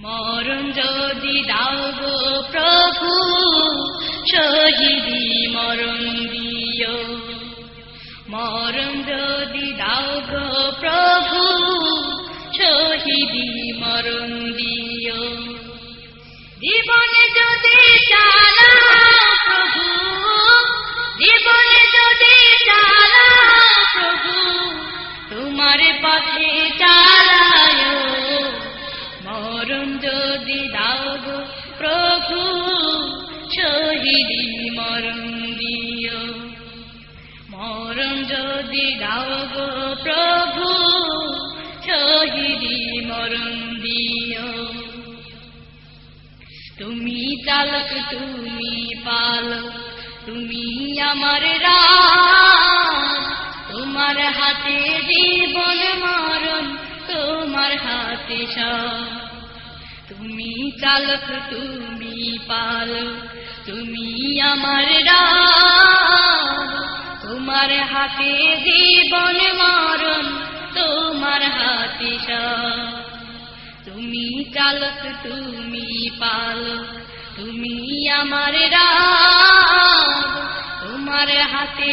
মরণ যদি দাও গো প্রভু, শহীদি মরণ দিও। মরণ যদি দাও গো প্রভু, শহীদি মরণ শহীদি মরণ দিও মরণ যদি দাও গো প্রভু, শহীদি মরণ দিও তুমি চালক, তুমি পালক, তুমি আমার রাজ। তোমার হাতে জীবন মরণ তোমার হাতে সব। তুমি চালক, তুমি পালক তুমি আমার তোমার হাতে জীবন মরণ, তোমার হাতে তুমি চালক, তুমি পাল তুমি আমার তোমার হাতে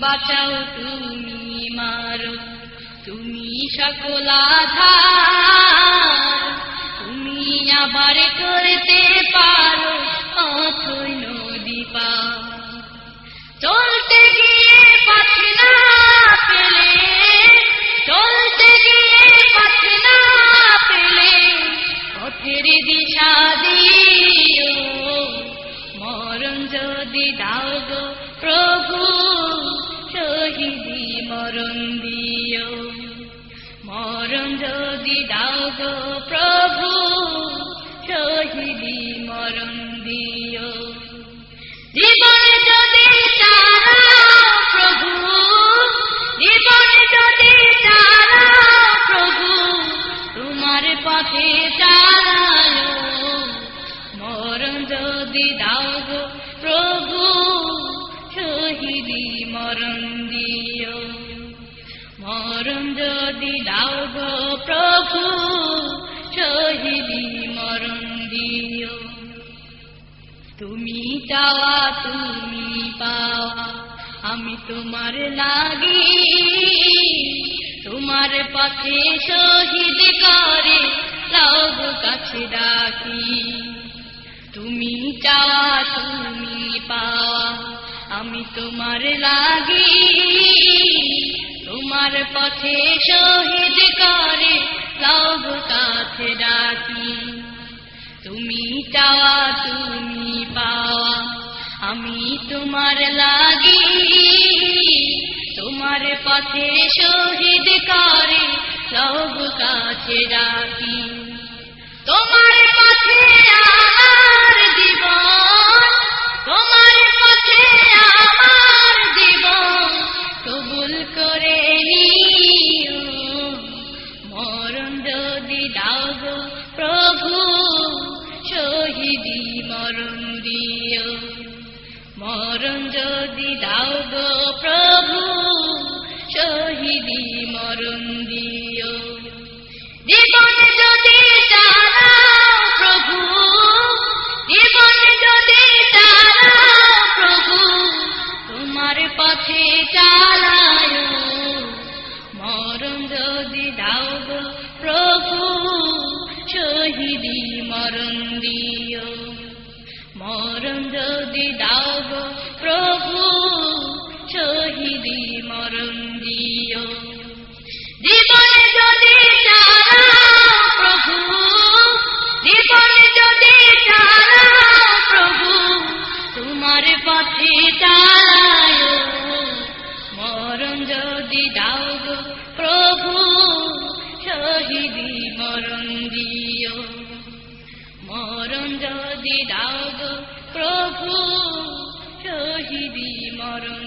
বাঁচাও তুমি মারো তুমি সকল তুমি আবার করতে পারো অথই নদী পার। চলতে গিয়ে পথ পেলে, চলতে গিয়ে পথ না পেলে, পথের দিশা দিও। মরণ যদি দাও গো প্রভু মরণ দিও। মরণ যদি দাও প্রভু যদি দাও গো প্রভু, শহীদি মরণ দিও। তুমি চাওয়া, তুমি পাওয়া, আমি তোমার লাগি। তোমার পথে শহীদ করে লাভ কাছে ডাকি। তুমি চাওয়া, তুমি পাওয়া, আমি তোমার লাগি। পথে শহীদ করে, লাভ কাছে ডাকি তুমি চাওয়া, তুমি পাওয়া, আমি তোমার লাগি। তোমার পথে শহীদ করে সব কাছে রাখি। তোমার পথে দাও গো প্রভু, শহীদি মরণ দিও। মরণ যদি দাও গো প্রভু, শহীদি মরণ দিও। জীবন যদি প্রভু, জীবন যদি প্রভু, তোমার পথে চালায় মরণ যদি দাও শহীদি মরণ দিও। মরণ যদি দাও প্রভু শহীদি যে দাও প্রভু শহীদি মরণ